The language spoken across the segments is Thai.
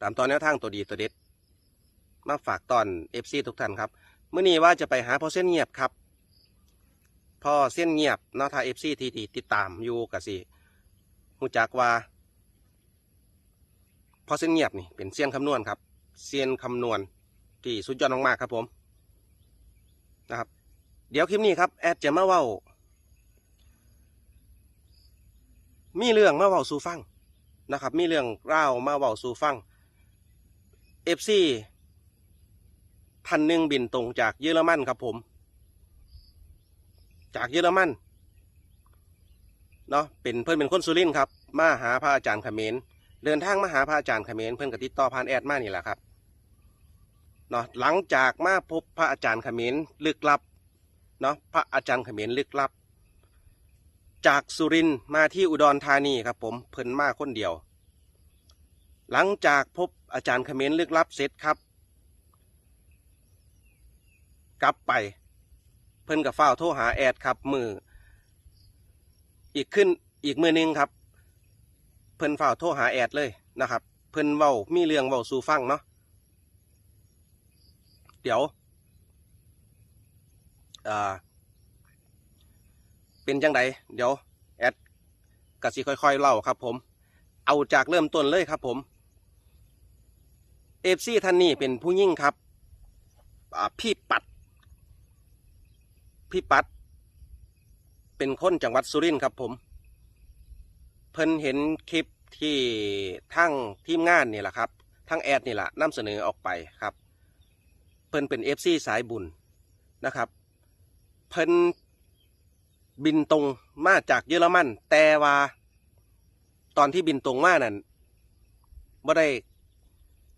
ตามตอนแนวทางตัวดีตัวเด็ด มาฝากตอนเอฟซีทุกท่านครับเมื่อนี้ว่าจะไปหาพ่อเส้นเงียบครับพ่อเส้นเงียบนาะถ้าเอฟซีที่ติดตามอยู่กับสิหูจักว่าพ่อเส้นเงียบนี่เป็นเซียนคำนวณครับเซียนคำนวณที่สุดยอดมากๆครับผมนะครับ เดี๋ยวคลิปนี้ครับแอดจะมาเว้ามีเรื่องมาเว้าสู่ฟังนะครับ มีเรื่องเล่ามาเว้าสู่ฟัง เอฟซีท่านหนึ่งบินตรงจากเยอรมันครับผม จากเยอรมันเนาะเป็นเพื่อนเป็นคนสุรินครับ มาหาพระอาจารย์เขมรเดินทางมาหาพระอาจารย์เขมรเพื่อนกับติดต่อผ่านแอดมานี่แหละครับเนาะหลังจากมาพบพระอาจารย์เขมรลึกลับเนาะพระอาจารย์เขมรลึกลับ จากสุรินมาที่อุดรธานีครับผมเพิ่นมาคนเดียว หลังจากพบอาจารย์เขมรลึกลับเสร็จครับ กลับไป เพิ่นกับเฝ้าโทรหาแอดครับมือ อีกขึ้นอีกมือหนึงครับ เพิ่นเฝ้าโทรหาแอดเลยนะครับ เพิ่นเว้ามีเรื่องเว้าสู่ฟังเนาะเดี๋ยวอ่าเป็นจังไดเดี๋ยวแอดกสิค่อย ๆ เล่าครับผม เอาจากเริ่มต้นเลยครับผม อฟซีท่านนี้เป็นผู้ยิ่งครับพี่ปัด พี่ปัด เป็นคนจังหวัดสุรินทร์ครับผม เพิ่นเห็นคลิปที่ทั้งทีมงานนี่แหละครับ ทั้งแอดนี่แหละนำเสนอออกไปครับ เพิ่นเป็นเอฟซีสายบุญนะครับ เพิ่นบินตรงมาจากเยอรมัน แต่ว่า ตอนที่บินตรงมานั่นบ่ได้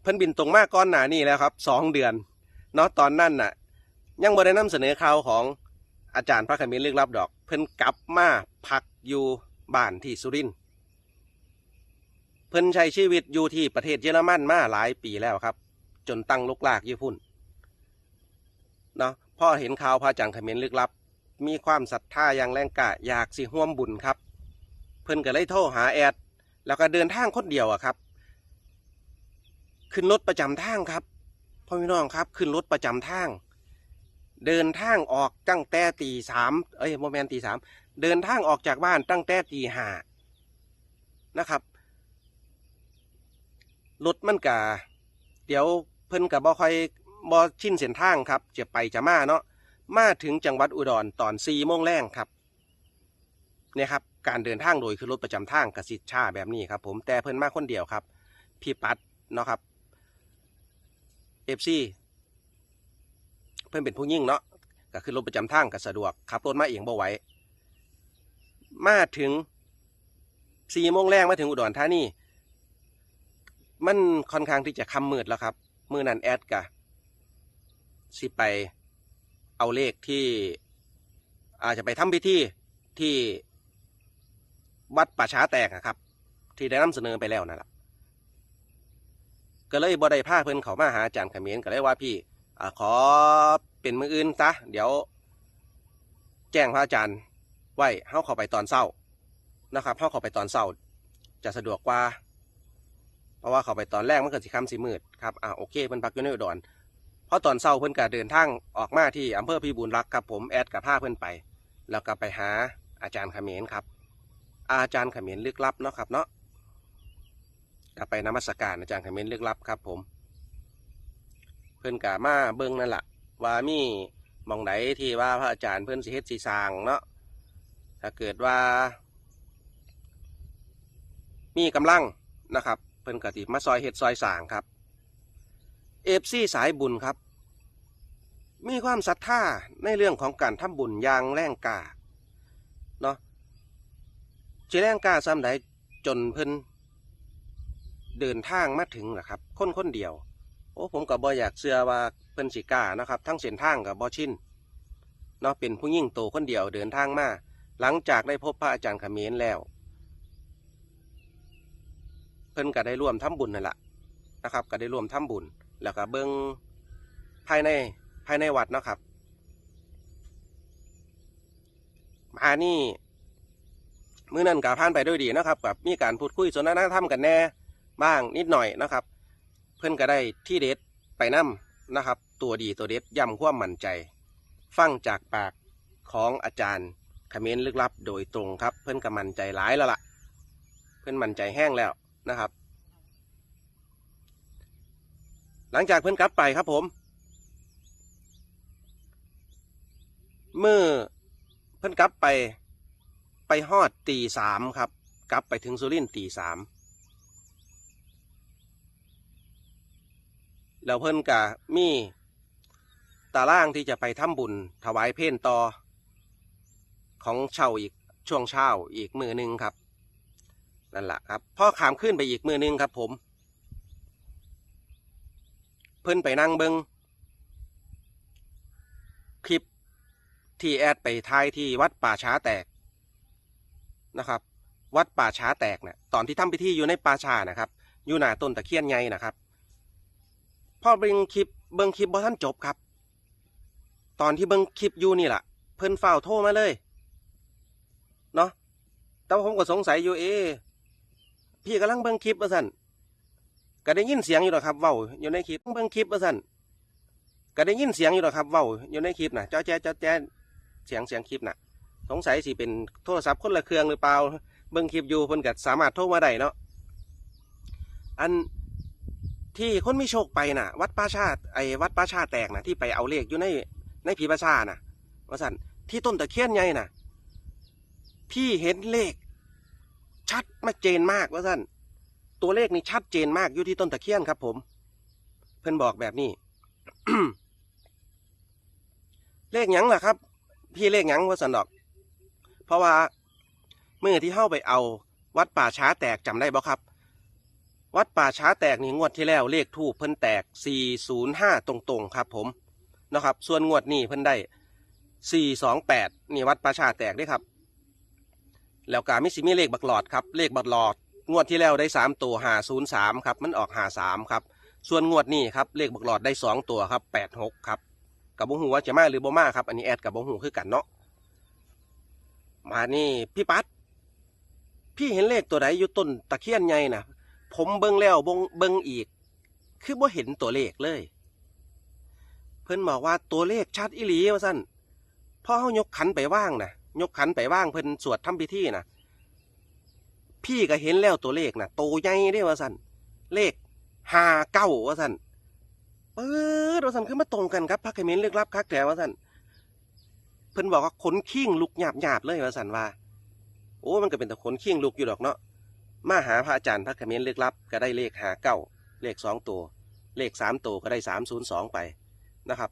พิ่นบินตรงมากก่อนหน้านี้แล้วครับสองเดือนเนาะตอนนั้นน่ะ ยังบ่ได้นำเสนอข่าวของอาจารย์พระขมิ้นลึกลับดอก เพิ่นกลับมาพักอยู่บ้านที่สุรินทร์เพิ่นใช้ชีวิตอยู่ที่ประเทศเยอรมันมาหลายปีแล้วครับ จนตั้งลูกลากอยู่พุ่นเนาะพ่อเห็นข่าวพระอาจารย์ขมิ้นลึกลับ มีความศรัทธาอย่างแรงกล้าอยากสิห่วมบุญครับ เพิ่นก็เลยโทรหาแอด แล้วก็เดินทางคนเดียวอะครับ ขึ้นรถประจำทางครับพ่อพี่น้องครับ ขึ้นรถประจำทาง เดินทางออกตั้งแต่ตีสามเอ้ยโมเมนตีสามเดินทางออกจากบ้านตั้งแต่ตีห้านะครับรถมันกะเดี๋ยวเพิ่นกับบ่คอยบ่ชินเส้นทางครับจะไปจะมาเนาะมาถึงจังหวัดอุดรตอน4โมงแรงครับเนี่ยครับการเดินทางโดยคือรถประจำทางกสิชาแบบนี้ครับ ผมแต่เพิ่นมาคนเดียวครับ พี่ปัดเนาะครับ เอฟซีเพิ่นเป็นผู้ยิ่งเนาะก็คือรถประจำทางก็สะดวกขับรถมาเองบ่ไหวมาถึง4โมงแรงมาถึงอุดรธานีมันค่อนข้างที่จะค่ำมืดแล้วครับ มือนันแอดกะสิไปเอาเลขที่อาจจะไปทำพิธีที่วัดป่าช้าแตกอะครับ ที่ได้นำเสนอไปแล้วนั่นแหละ ก็เลยบ่ได้พาเพิ่นเขามาหาอาจารย์เขมิ้นก็เลยว่าพี่อขอเป็นมืออื่นซะเดี๋ยว แจ้งพระอาจารย์ไว้เฮาเข้าไปตอนเศร้านะครับเฮาเข้าไปตอนเศร้า จะสะดวกกว่า เพราะว่าเข้าไปตอนแรกมันเกิดสิค่ำสิมืดครับอ่าโอเคเพิ่นพักอยู่ในอุดรเพราะตอนเช้าเพิ่นก็เดินทางออกมาที่อำเภอพิบูลรักษ์ครับผมแอดกับพาเพิ่นไป แล้วก็ไปหาอาจารย์เขมรครับ อาจารย์เขมรลึกลับเนาะครับเนาะ ก็ไปนมัสการอาจารย์เขมรลึกลับครับผม เพิ่อนก็มาเบิ่งนั่นแหละว่ามีมองไหนที่ว่าพระอาจารย์เพิ่อนสิเฮ็ดสิสางเนาะถ้าเกิดว่า มีกำลังนะครับ เพิ่อนก็สิมาซอยเฮ็ดซอยสางครับเอฟซีสายบุญครับ มีความศรัทธาในเรื่องของการทำบุญอย่างแรงกาเนาะจะแรงกาซ้ำใดจนเพิ่น เดินทางมาถึงนะครับ คนคนเดียว โอ้ผมก็บ่อยากเชื่อว่าเพิ่นสิกล้านะครับ ทั้งเส้นทางกับบ่ชินเนาะเป็นผู้ยิ่งโตคนเดียวเดินทางมาหลังจากได้พบพระอาจารย์เขมรแล้ว เพิ่นก็ได้ร่วมทำบุญนั่นแหละนะครับ ก็ได้ร่วมทำบุญ แล้วก็เบิ้งภายในภายในวัดนะครับมานี่มื้อนั้นกับผ่านไปด้วยดีนะครับกับมีการพูดคุยสนทนาธรรมกันแน่ บ้างนิดหน่อยนะครับ เพิ่อนก็ได้ที่เด็ดไปนํนะครับ ตัวดีตัวเด็ดย้ำความมั่นใจ ฟังจากปากของอาจารย์เขมรลึกลับโดยตรงครับ เพิ่อนก็มั่นใจหลายแล้วล่ะ เพิ่อนมั่นใจแห้งแล้วนะครับ หลังจากเพิ่อนกลับไปครับผมเมื่อเพิ่อนกลับไปไปฮอดตีสามครับ กลับไปถึงสุรินตีสาม แล้วเพิ่นกะมีตารางที่จะไปทำบุญถวายเพลต่อ ของเช่าอีกช่วงเช้าอีกมือหนึ่งครับนั่นแหละครับพ่อขามขึ้นไปอีกมือหนึ่งครับ ผม เพิ่นไปนั่งเบิงคลิปที่แอดไปทายที่วัดป่าช้าแตกนะครับ วัดป่าช้าแตกเนะ่ะตอนที่ทำพิธีอยู่ในป่าช้านะครับ อยู่หน้าต้นตะเคียนใหญ่นะครับ พ่อเบิงคลิปเบิงคลิปบ่ท่านจบครับ ตอนที่เบิงคลิปอยู่นี่แหละเพิ่นเฝ้าโทรมาเลยเนาะแต่ผมก็สงสัยอยู่เอพี่กำลังเบิงคลิปว่าสั่นก็ได้ยินเสียงอยู่หรอกครับเว้าอยู่ในคลิปเบิงคลิปว่าสั่นก็ได้ยินเสียงอยู่หรอกครับเว้าอยู่ในคลิปนะเจ้าแจ้เจ้าแจ้เสียงเสียงคลิปน่ะ สงสัยสิเป็นโทรศัพท์คนละเครื่องหรือเปล่าเบิงคลิปอยู่เพิ่นก็สามารถโทรมาได้เนาะอัน ที่คนมีโชคไปน่ะ วัดป้าชาติไอ้วัดป้าชาแตกน่ะที่ไปเอาเลขอยู่ในในผีประชาน่ะว่าสันที่ต้นตะเคียนใหญ่น่ะ พี่เห็นเลข ชัดมาเจนมากว่าสันตัวเลขนี่ชัดเจนมากอยู่ที่ต้นตะเคียนครับผม เพิ่อนบอกแบบนี้เลขหยังล่ะครับ พี่เลขหยังว่าสันดอก เพราะว่าเมื่อที่เข้าไปเอาวัดป่าช้าแตกจำได้บ่ครับ วัดป่าช้าแตกนี่งวดที่แล้วเลขทูปเพิ่นแตก 405 ตรงๆ ครับผมนะครับ ส่วนงวดนี้เพิ่นได้ 428 นี่วัดป่าช้าแตกด้วยครับ แล้วกามิสิมีเลขบักหลอดครับ เลขบักหลอด งวดที่แล้วได้ 3 ตัว 503 ครับ มันออก 53 ครับ ส่วนงวดนี้ครับเลขบักหลอดได้ 2 ตัวครับ 86 ครับกับบ่หูว่าจะมาหรือบ่มาครับ อันนี้แอดกับบ่หูคือกันเนาะ มานี่พี่ปัดพี่เห็นเลขตัวไหนอยู่ต้นตะเคียนใหญ่น่ะ ผมเบิ่งแล้วบงเบิ่งอีก คือบ่เห็นตัวเลขเลย เพิ่นบอกว่าตัวเลขชัดอีหลีว่าซั่นพอเฮายกขันไปว่างนะยกขันไปว่างเพิ่นสวดทำพิธีนะพี่ก็เห็นแล้วตัวเลขน่ะโตใหญ่เด้ว่าซั่นเลขห้าเก้าว่าซั่นเปิดว่าซั่นคือมาตรงกันครับพระเขมรลึกลับคักแต่ว่าซั่นเพิ่นบอกว่าขนขิ้งลุกหยาบหยาบเลยว่าซั่นว่า โอ้มันก็เป็นแต่ขนขิ้งลุกอยู่ดอกเนาะ มาหาพระอาจารย์พระเขมรลึกลับ ก็ได้เลขหาเก้าเลขสองตัว เลขสามตัวก็ได้สามศูนย์สองไปนะครับ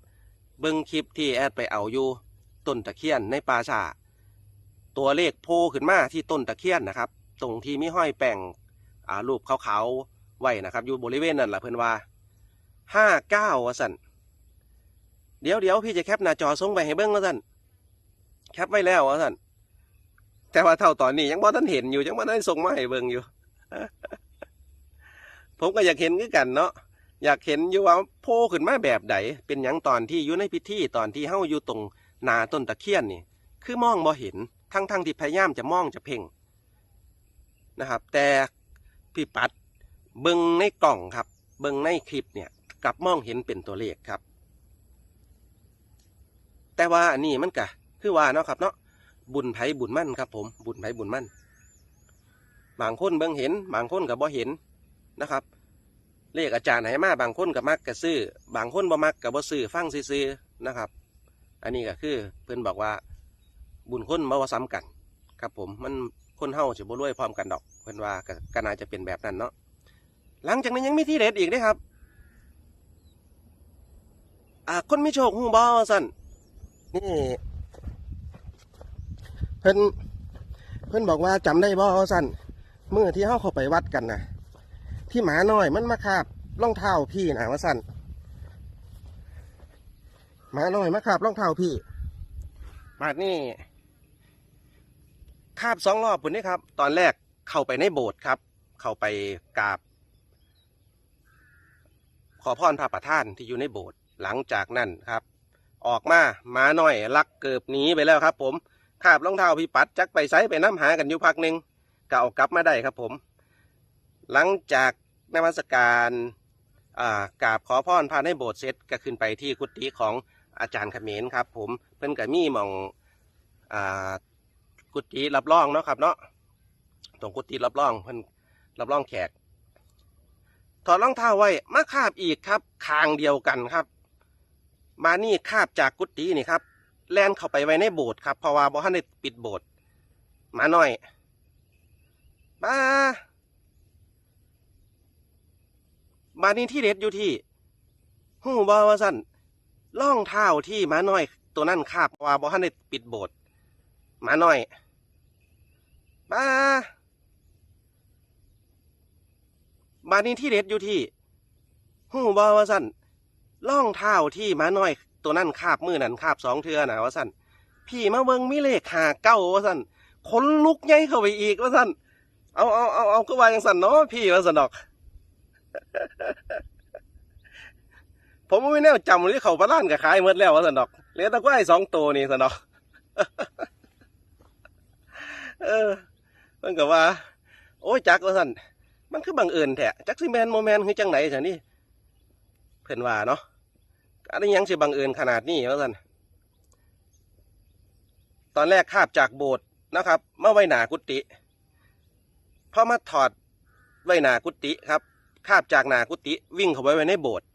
เบิ้งคลิปที่แอดไปเอาอยู่ต้นตะเคียนในป่าชาตัวเลขโผล่ขึ้นมาที่ต้นตะเคียนนะครับ ตรงที่มีห้อยแป้งรูปขาวๆไว้นะครับ อยู่บริเวณนั่นแหละเพื่อนว่าห้าเก้าวสันเดี๋ยวเดี๋ยวพี่จะแคปหน้าจอส่งไปให้เบิ้งวสันแคปไว้แล้ววสัน แต่ว่าเท่าตอนนี้ยังบ่ท่านเห็นอยู่ยังบ่ได้ส่งมาให้เบิ่งอยู่ ผมก็อยากเห็นคือกันเนาะอยากเห็นอยู่ว่าโผล่ขึ้นมาแบบใดเป็นหยังตอนที่อยู่ในพิธีตอนที่เฮาอยู่ตรงนาต้นตะเคียนนี่ คือมองบ่เห็นทั้งทั้งๆที่พยายามจะมองจะเพ่งนะครับ แต่พี่ปัดเบิ่งในกล่องครับ เบิ่งในคลิปเนี่ยกลับมองเห็นเป็นตัวเลขครับ แต่ว่าอันนี้มันก็คือว่าเนาะครับเนาะ บุญไผบุญมั่นครับ ผมบุญไผบุญมั่นบางคนเบิ่งเห็น บางคนก็บ่เห็นนะครับเลขอาจารย์ให้มาบางคนก็มักก็ซื้อ บางคนบ่มักก็บ่ซื้อฟังซื่อๆนะครับ อันนี้ก็คือเพิ่อนบอกว่า บุญคนบ่ว่าซ้ำกัน ครับผมมันคนเฮาสิบ่รวยพร้อมกันดอก เพิ่อนว่าก็กน่าจะเป็นแบบนั้นเนาะหลังจากนั้นยังมีที่เด็ดอีกเด้ครับ อ่าคนมีโชคฮู้บ่ว่าซั่นนี่ พิ่นเพิ่นบอกว่าจำได้บ่สั่นเมื่อที่เฮาเข้าไปวัดกันนะที่หมาน้อยมันมาคาบรองเท้าพี่นะว่าสั่นหมาน้อยมาคาบรองเท้าพี่บาดนี้คาบสองรอบพุ่นนี่ครับ ตอนแรกเข้าไปในโบสถ์ครับ เข้าไปกราบ ขอพรพระประธานที่อยู่ในโบสถ์หลังจากนั้นครับ ออกมาหมาน้อยลักเกือบหนีไปแล้วครับ ผม คาบรองเท้าพี่ปัดจักไปไซไปน้ำหากันอยู่พักหนึ่งก็เอากลับมาได้ครับผม หลังจากนมัสการกราบขอพรพาในโบสถ์เสร็จก็ขึ้นไปที่กุฏิของอาจารย์เขมรครับ ผมเพิ่นก็มีหมองอกุฏิรับรองเนาะครับ เนาะตรงกุฏิรับรองเพิ่นรับรองแขก ถอดรองเท้าไว้มาคาบอีกครับคางเดียวกันครับ มานี่คาบจากกุฏินี่ครับ แล่นเข้าไปไว้ในโบสถ์ครับเพราะว่าบ่ทันได้ปิดโบสถ์มาหน่อยมาบานี้ที่เด็ดอยู่ที่หูบอว่าสั่นล่องเท้าที่หมาน้อย ตัวนั่นคาบเพราะว่าบ่ทันได้ปิดโบสถ์หมาน้อยมาบานี้ที่เด็ดอยู่ที่หูบอว่าสั่นล่องเท้าที่หมาน้อย ตัวนั่นคาบมือนั่นคาบสองเทือนะว่าสั่นพี่มาเบิงมีเลขหาเก้าว่าสั่นขนลุกใหญ่เข้าไปอีกว่าสั่นเอาเอาเอาเอาก็ว่าอย่างสั่นเนาะพี่ว่าสั่นดอก ผมไม่แน่จำหรือเขาประล้านกับขายหมดแล้วว่าสันดอกเหลือแตะกร้ายสองตัวนี่สันดอก เออมันก็ว่า โอ้ยจักว่าสันมันคือบังเอิญแท้จักสิแมนโมแมนคือจังไหนสันนี่เพิ่นว่าเนาะ อันนี้ยังสิบังเอิญขนาดนี้ว่าสันตอนแรกคาบจากโบสถ์นะครับมาไว้หนากุฏิพอมาถอดไว้หนากุฏิครับคาบจากหนากุฏิวิ่งเข้าไปไว้ในโบสถ์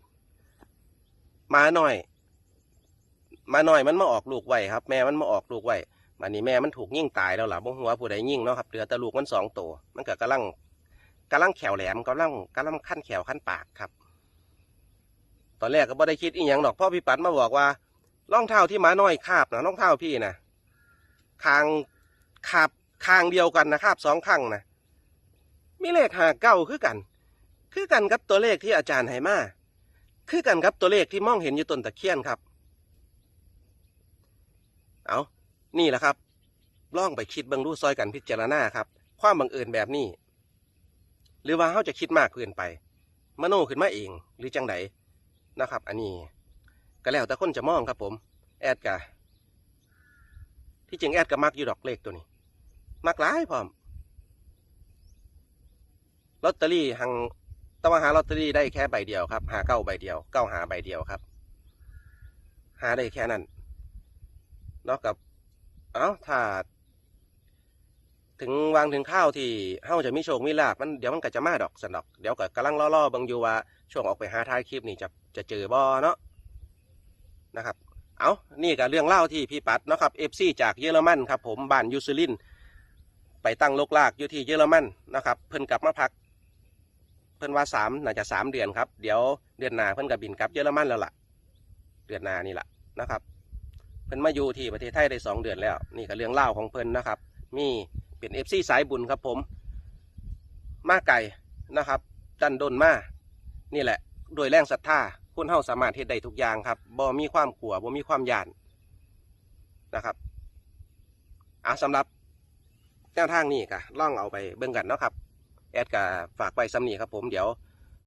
มาหน่อย มาหน่อยมันมาออกลูกไว้ครับ แม่มันมาออกลูกไว้มันนี้แม่มันถูกยิ่งตายแล้วล่ะบ่หัวผู้ใดยิ่งเนาะครับเหลือแต่ลูกมันสองตัวมันก็กำลังกำลังแขวแหลมกำลังกำลังขั้นแขวขั้นปากครับ ตอนแรกก็บ่ได้คิดอีหยังดอกพ่อพี่ปัดมาบอกว่ารองเท้าที่หมาน้อยคาบนะรองเท้าพี่นะคางคาบคางเดียวกันนะคาบสองข้างนะมีเลขหาเก้าคือกัน คือกันกับตัวเลขที่อาจารย์ให้มาคือกันครับตัวเลขที่มองเห็นอยู่ต้นตะเคียนครับ เอานี่แหละครับล่องไปคิดเบิ่งรูซอยกันพิจารณาครับ ความบังเอิญแบบนี้ หรือว่าเขาจะคิดมากเกินไป มโนขึ้นมาเองหรือจังได นะครับ อันนี้ก็แล้วแต่คนจะมองครับผม แอดกะที่จริงแอดก็มักอยู่ดอกเลขตัวนี้ มักหลายพร้อมลอตเตอรี่หังต้องหาลอตเตอรี่ได้แค่ใบเดียวครับ หาเก้าใบเดียวเก้าหาใบเดียวครับ หาได้แค่นั้นนอกกับเอ้าถ้าถึงวางถึงข้าวที่เฮาจะมีโชคมีลาบมันเดี๋ยวมันก็จะมาดอกสนดอก เดี๋ยวก็กำลังล่อๆบังอยู่ว่าช่วงออกไปหาท้ายคลิปนี่จะ จะเจอบ่เนาะนะครับ เอานี่ก็เรื่องเล่าที่พี่ปัดเนาะครับเอฟซีจากเยอรมันครับผมบ้านยูซูลิน ไปตั้งโลกลากอยู่ที่เยอรมันนะครับ เพิ่นกลับมาพัก เพิ่นว่าสามน่าจะสามเดือนครับ เดี๋ยวเดือนหน้าเพิ่นกับบินกลับเยอรมันแล้วล่ะ เดือนหน้านี่แหละนะครับ เพิ่นมาอยู่ที่ประเทศไทยได้สองเดือนแล้ว นี่ก็เรื่องเล่าของเพิ่นนะครับ มีเป็นเอฟซีสายบุญครับผม มาไก่นะครับ ดันดนมา นี่แหละ โดยแรงศรัทธา คนเฮาสามารถเฮ็ดได้ทุกอย่างครับบ่มีความกลัวบ่มีความยานนะครับอะสำหรับแนวทางนี้ก็ล่องเอาไปเบิ่งกันเนาะครับ แอดก็ฝากไปซ้ำนีครับผมเดี๋ยว